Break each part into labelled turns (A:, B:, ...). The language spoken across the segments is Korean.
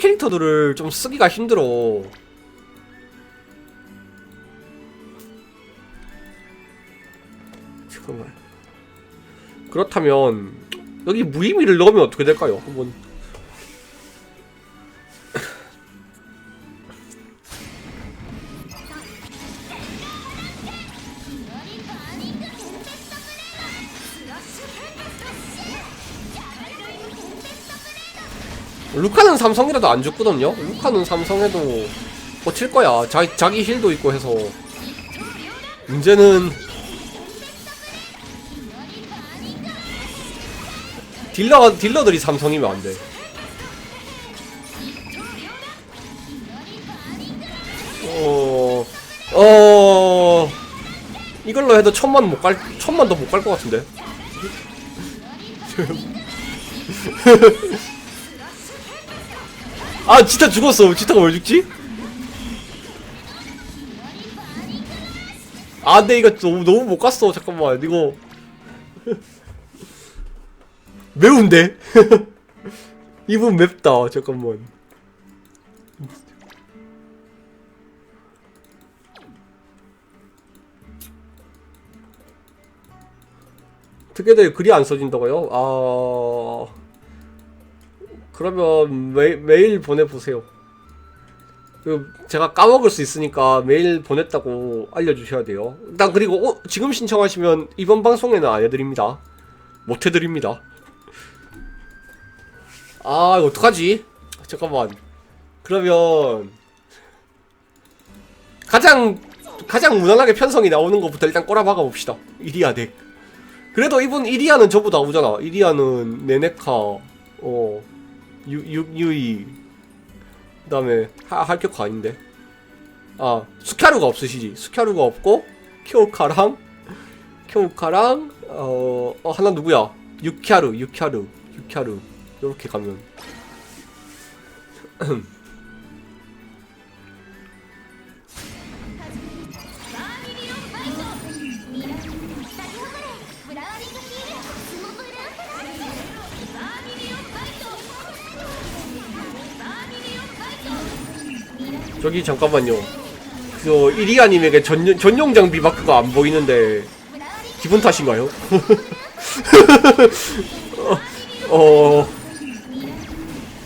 A: 캐릭터들을 좀 쓰기가 힘들어. 잠깐만. 그렇다면 여기 무의미를 넣으면 어떻게 될까요? 한번 루카는 삼성이라도 안 죽거든요. 루카는 삼성에도 버틸 거야. 자기 자기 힐도 있고 해서 문제는 딜러 딜러들이 삼성이면 안 돼. 어, 어, 이걸로 해도 천만 못 갈, 천만 더 못 갈 것 같은데. 아, 진짜 죽었어. 진짜가 왜 죽지? 아, 근데 이거 너무, 너무 못 갔어. 잠깐만, 이거. 매운데? 이분 맵다. 잠깐만. 특혜들 글이 안 써진다고요? 아 그러면 메, 메일 보내보세요. 그 제가 까먹을 수 있으니까 메일 보냈다고 알려주셔야 돼요. 일단 그리고 어, 지금 신청하시면 이번 방송에는 안 해드립니다. 못 해드립니다. 아 이거 어떡하지? 잠깐만. 그러면 가장 가장 무난하게 편성이 나오는 것부터 일단 꼬라박아 봅시다. 이리아 덱. 그래도 이분 이리아는 저보다 오잖아. 이리아는 네네카, 어, 유, 유, 유이, 그 다음에 하, 할격가 아닌데. 아, 스카루가 없으시지. 스카루가 없고, 쿄카랑, 쿄카랑, 어, 어, 하나 누구야? 유캬루, 유캬루, 유캬루. 요렇게 가면. 저기 잠깐만요. 그 이리아님에게 전, 전용 장비 마크가 안 보이는데 기분 탓인가요? 어, 어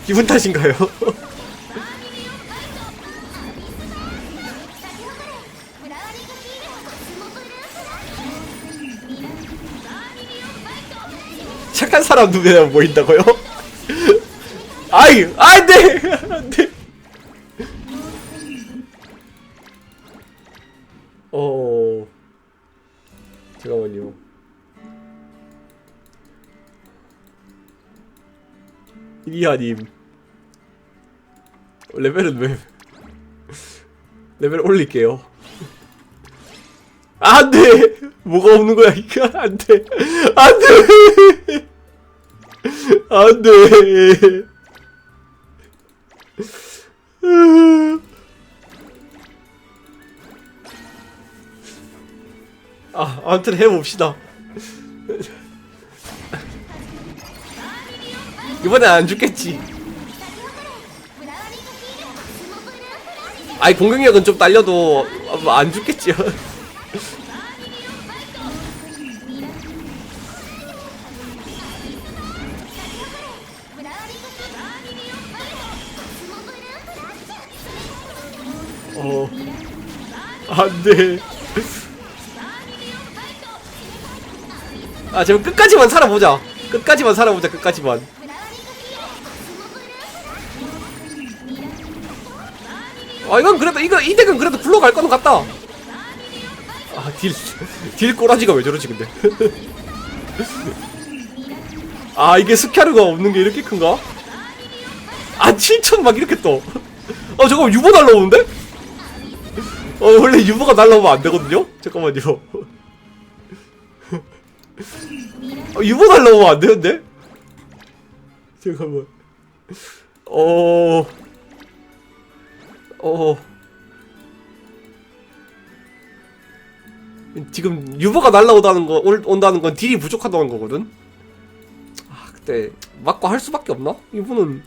A: 기분 탓인가요? 착한 사람 눈에만 보인다고요? 아이 안돼 이하님. 레벨은 왜 레벨 올릴게요. 안돼! 뭐가 없는 거야 이거? 안돼! 안돼! 안돼! 아 아무튼 해봅시다 이번엔 안 죽겠지. 아이 공격력은 좀 딸려도 안 죽겠지요. 어 안돼. 아 지금 끝까지만 살아보자. 끝까지만 살아보자 끝까지만 아 이건 그래도 이거 이 덱은 그래도 굴러갈 거는 같다 아딜딜 꼬라지가 왜 저러지 근데 아 이게 스카르가 없는 게 이렇게 큰가? 아 7천 막 이렇게 떠. 어 잠깐만 유보 날라오는데? 어 원래 유보가 날라오면 안 되거든요? 잠깐만요. 어, 유보 날라오면 안 되는데? 잠깐만. 어. 어. 지금 유보가 날라오다는 거 올, 온다는 건 딜이 부족하다는 거거든. 아 그때 맞고 할 수밖에 없나? 이분은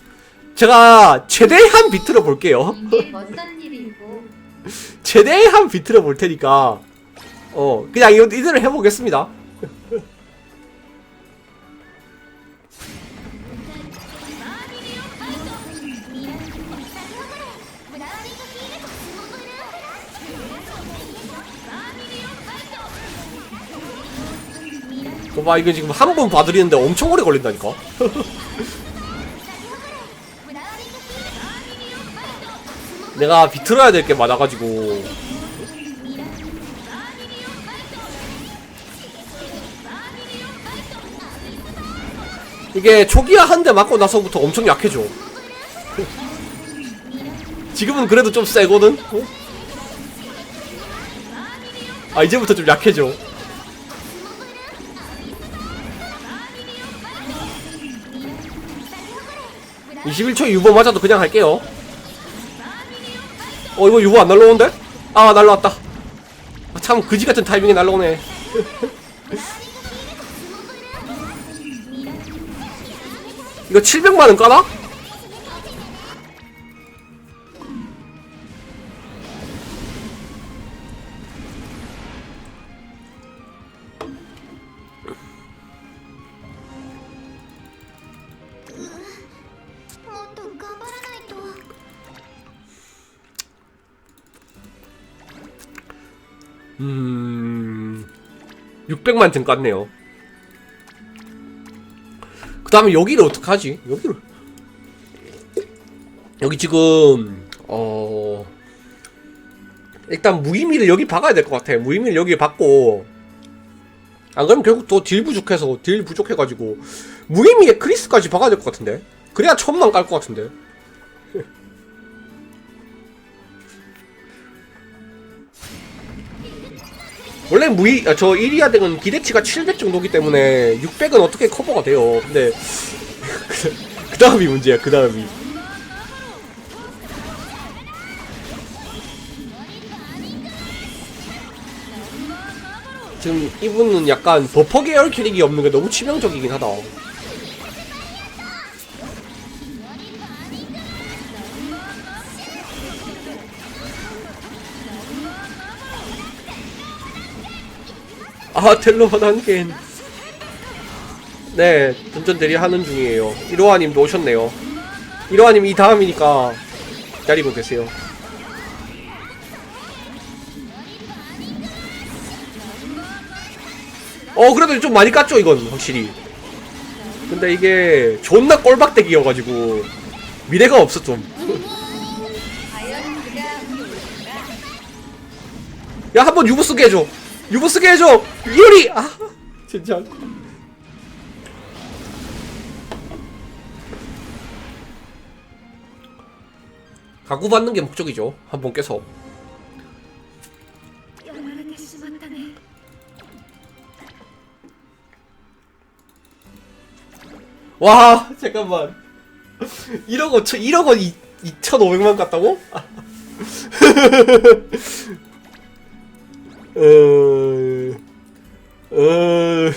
A: 제가 최대한 비틀어 볼게요.
B: 이게 어떤 일이고
A: 최대한 비틀어 볼 테니까 어 그냥 이- 이대로 해보겠습니다. 봐봐 이거 지금 한 번 봐드리는데 엄청 오래 걸린다니까. 내가 비틀어야 될 게 많아가지고 이게 초기화 한 대 맞고 나서부터 엄청 약해져 지금은 그래도 좀 세거든? 어? 아 이제부터 좀 약해져 21초 유보 맞아도 그냥 할게요 어 이거 유보 안 날라오는데? 아 날라왔다 아, 참 그지 같은 타이밍에 날라오네 이거 700만원 까나? 음... 600만 등 깠네요. 그 다음에 여기를 어떡하지? 여기를. 여기 지금 어... 일단 무의미를 여기 박아야 될 것 같아 무의미를 여기 박고. 안 그러면 결국 또 딜 부족해서 딜 부족해가지고 무의미에 크리스까지 박아야 될 것 같은데? 그래야 천만 깔 것 같은데 원래 무이 아, 저 1위아 덱은 기대치가 700 정도기 때문에 600은 어떻게 커버가 돼요. 근데 그 다음이 문제야. 그 다음이. 지금 이분은 약간 버퍼 계열 캐릭이 없는 게 너무 치명적이긴 하다. 아 텔로만 한겐 네 던전 대리 하는 중이에요. 이로하님도 오셨네요. 이로하님 이 다음이니까 기다리고 계세요. 어 그래도 좀 많이 깠죠 이건 확실히. 근데 이게 존나 꼴박대기여가지고 미래가 없어 좀. 야, 한번 유보 쓰게 해줘. 유보스게 해줘! 유리! 아, 진짜. 가구 받는 게 목적이죠. 한 번 깨서. 와, 잠깐만. 1억 5천, 1억 원 2, 2,500만 갔다고? 아. 어, 어,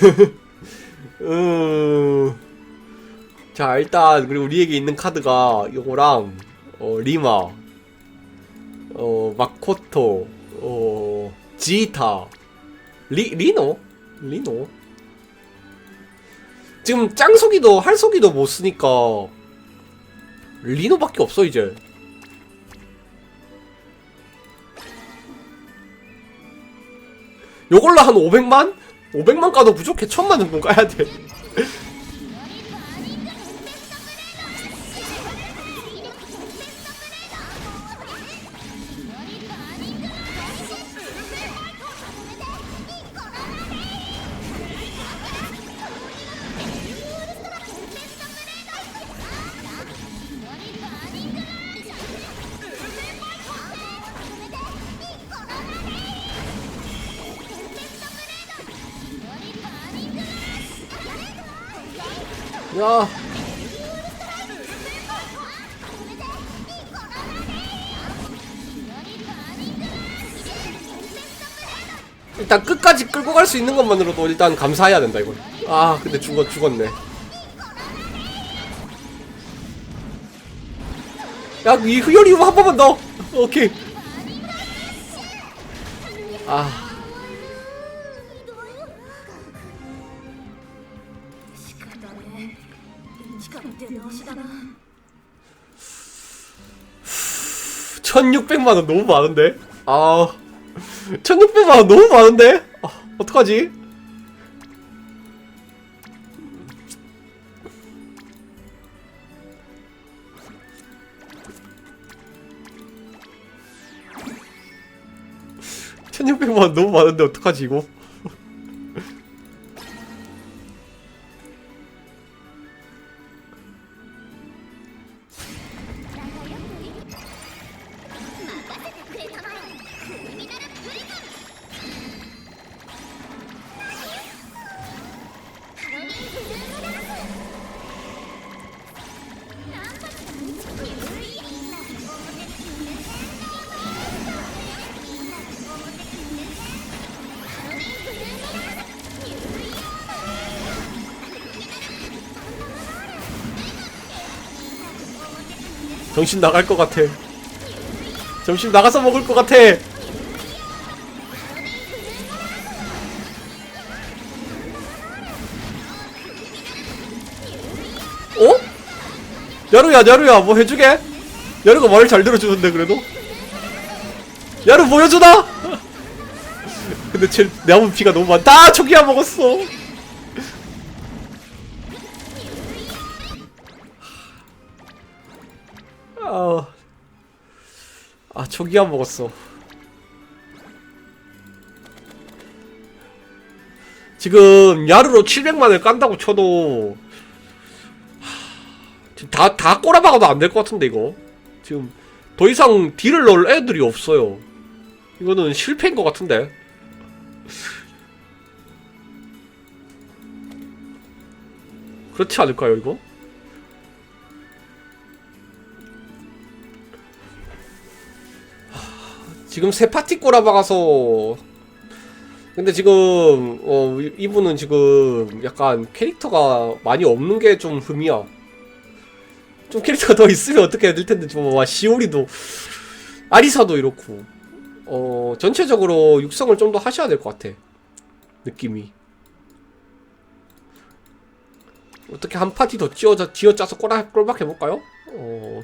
A: 어. 자, 일단, 그리고 우리에게 있는 카드가 요거랑, 어, 리마, 어, 마코토, 어, 지타, 리, 리노? 리노? 지금 짱속이도 할속이도 못 쓰니까 리노밖에 없어 이제 요걸로 한 500만? 500만 까도 부족해 천만 정도 까야 돼 일단 끝까지 끌고 갈 수 있는 것만으로도 일단 감사해야 된다 이거. 아 근데 죽었, 죽었네. 야이 흑열이 한 번만 더 오케이. 아1600만원 너무 많은데? 아. 1600만 원 너무 많은데? 아, 어떡하지? (1600만 원) 너무 많은데 어떡하지 이거 정신 나갈 것 같아 정신 나가서 먹을 것 같아 어? 야루야 야루야 뭐 해주게? 야루가 말을 잘 들어주는데 그래도? 야루 보여주나? 근데 쟤 남은 피가 너무 많다 아, 초기화 먹었어 초기화 먹었어 지금 야루로 700만을 깐다고 쳐도 다, 다 꼬라박아도 안 될 것 같은데, 이거. 지금, 더 이상 딜을 넣을 애들이 없어요. 이거는 실패인 것 같은데. 그렇지 않을까요, 이거? 지금 세 파티 꼬라박아서 근데 지금 어 이- 이분은 지금 약간 캐릭터가 많이 없는 게 좀 흠이야. 좀 캐릭터가 더 있으면 어떻게 해야 될 텐데 좀 와, 시오리도 아리사도 이렇고 어 전체적으로 육성을 좀 더 하셔야 될 것 같아 느낌이 어떻게 한 파티 더 쥐어짜 쥐어짜서 꼬라 꼴박 해볼까요? 어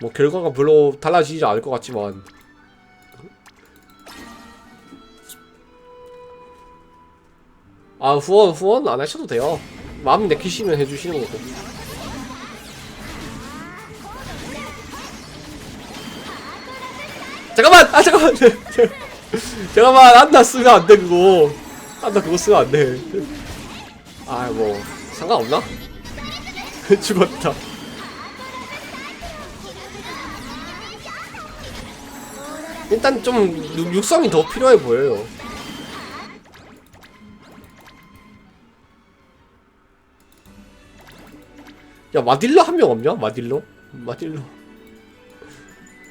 A: 뭐 결과가 별로 달라지지 않을 것 같지만 아 후원 후원 안 하셔도 돼요. 마음 내키시면 해주시는 거고. 잠깐만! 아 잠깐만! 잠깐만! 안나 쓰면 안 돼 그거. 안나 그거 쓰면 안돼. 아 뭐 상관없나? 죽었다. 일단 좀 육- 육성이 더 필요해 보여요 야 마딜러 한 명 없냐? 마딜러? 마딜러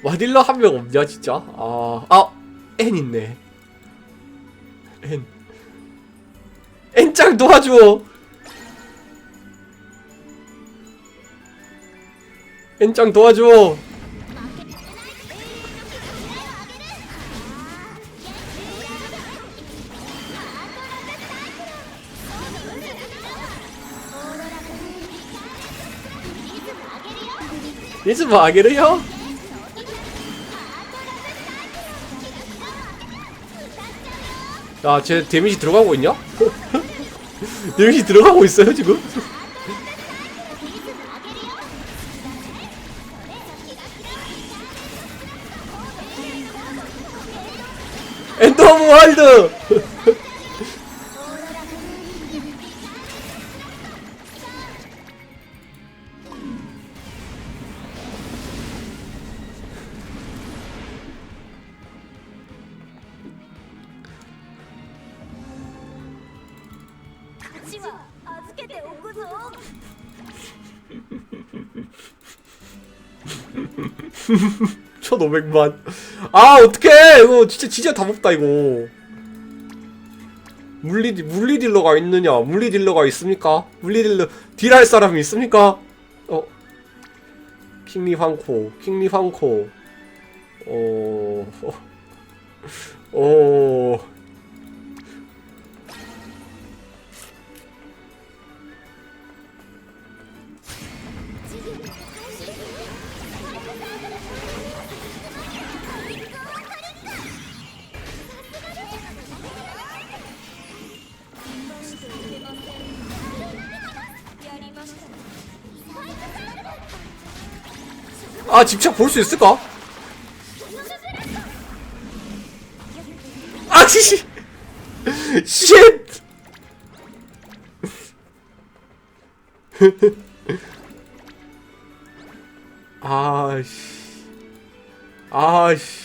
A: 마딜러 한 명 없냐 진짜? 아, 아, N 있네. N. N짱 도와줘. N짱 도와줘. Disse Wagner, jo. 야, 쟤 데미지 들어가고 있냐? 데미지 들어가고 있어요, 지금? 엔더 오브
C: 와일드! ちは預けておくぞ
A: 천오백만 아, 어떡해! 이거 진짜, 진짜 답 없다, 이거. 물리, 물리 딜러가 있느냐? 물리 딜러가 있습니까? 물리 딜러, 딜할 사람이 있습니까? 어. 킹리 황코 킹리 황코 어... 어...
C: 지금
A: 아 집착 볼 수 있을까? 아 씨. 쉣. 아씨. 아씨.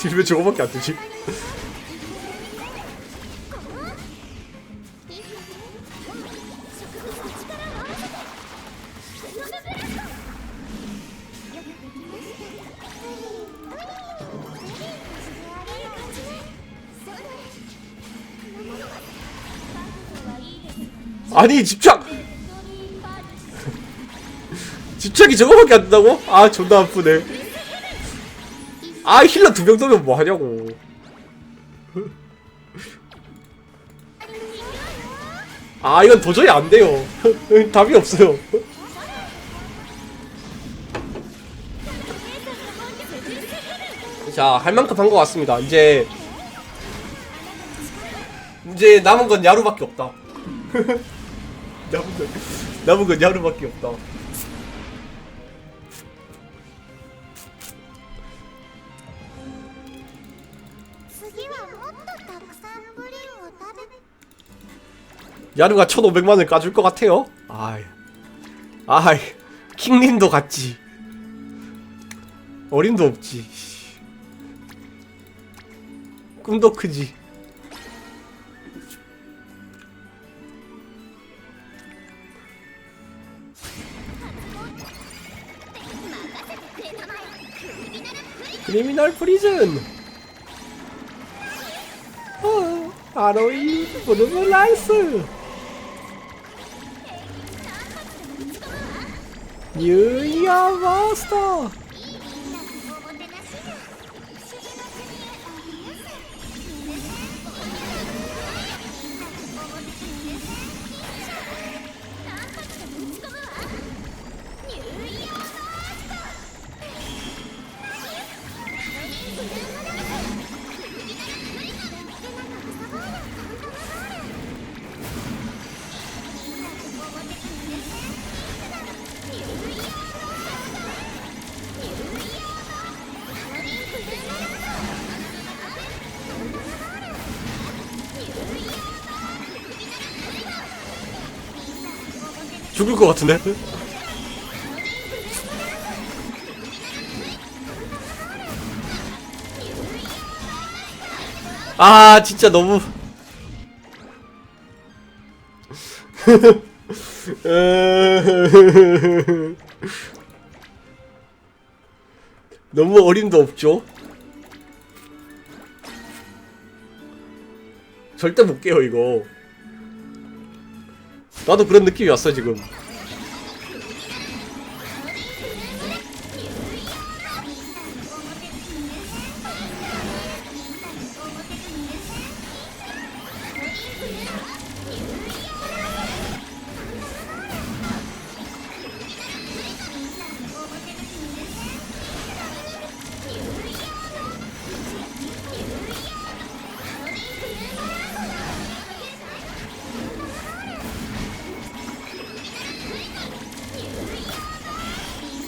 A: 딜 왜 저거밖에 안 되지? 아니 집착 집착이 저거밖에 안 된다고? 아 존나 아프네 아 힐러 두명 넣으면 뭐 하냐고. 아 이건 도저히 안 돼요. 답이 없어요. 자 할 만큼 한 것 같습니다. 이제 이제 남은 건 야루밖에 없다. 남은 건 야루밖에 없다 야루가 1500만을 까줄 것 같아요? 아이 아이 킹린도 같지. 어림도 없지. 꿈도 크지. 크리미널 프리즌. 어, 아로이 부르는 라이스 뉴이어 죽을 것 같은데? 아 진짜 너무 너무 어림도 없죠? 절대 못 깨요 이거 나도 그런 느낌이 왔어 지금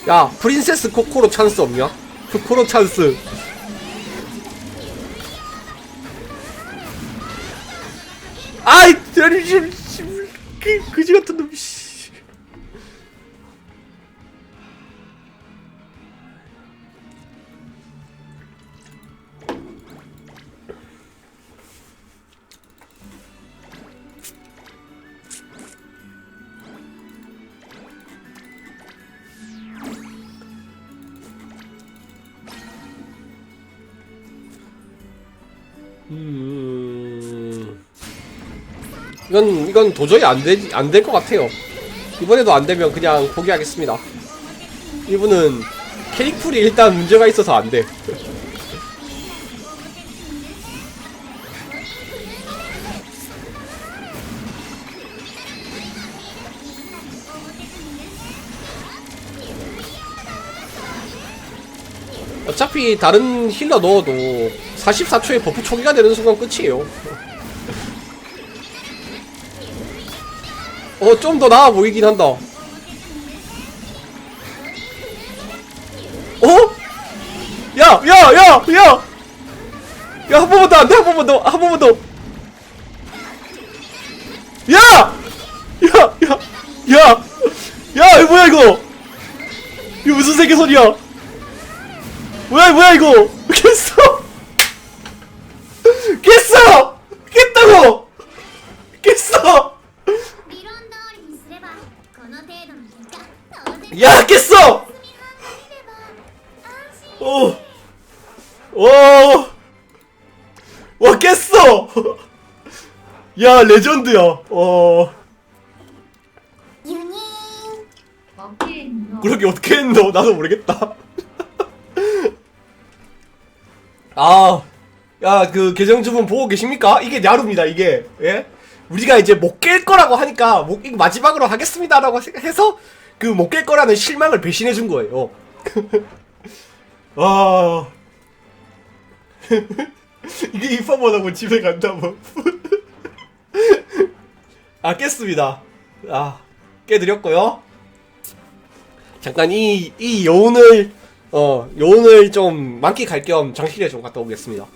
A: 야 프린세스 코코로 찬스 없냐? 코코로 찬스 음... 이건 이건 도저히 안될안될 것 같아요. 이번에도 안 되면 그냥 포기하겠습니다. 이분은 캐릭풀이 일단 문제가 있어서 안 돼. 어차피 다른 힐러 넣어도 44초에 버프 초기가 되는 순간 끝이에요. 어, 좀 더 나아 보이긴 한다. 어? 야, 야, 야, 야! 야, 한 번만 더, 안 돼, 한 번만 더, 한 번만 더. 야! 야, 야, 야! 야, 이거 뭐야, 이거! 이거 무슨 세계 소리야! 뭐야 뭐야 이거 야 레전드야. 어
B: 유님
A: 그렇게 어떻게 했노? 나도 모르겠다. 아, 야 그 계정주분 보고 계십니까? 이게 야루입니다. 이게 예? 우리가 이제 못 깰 거라고 하니까 못, 이거 마지막으로 하겠습니다라고 해서 그 못 깰 거라는 실망을 배신해 준 거예요. 아 이게 입법하다고 집에 간다고. 아 깼습니다 아 깨드렸고요 잠깐 이, 이 여운을, 어, 여운을 좀 만끽할 겸 장실에 좀 갔다 오겠습니다.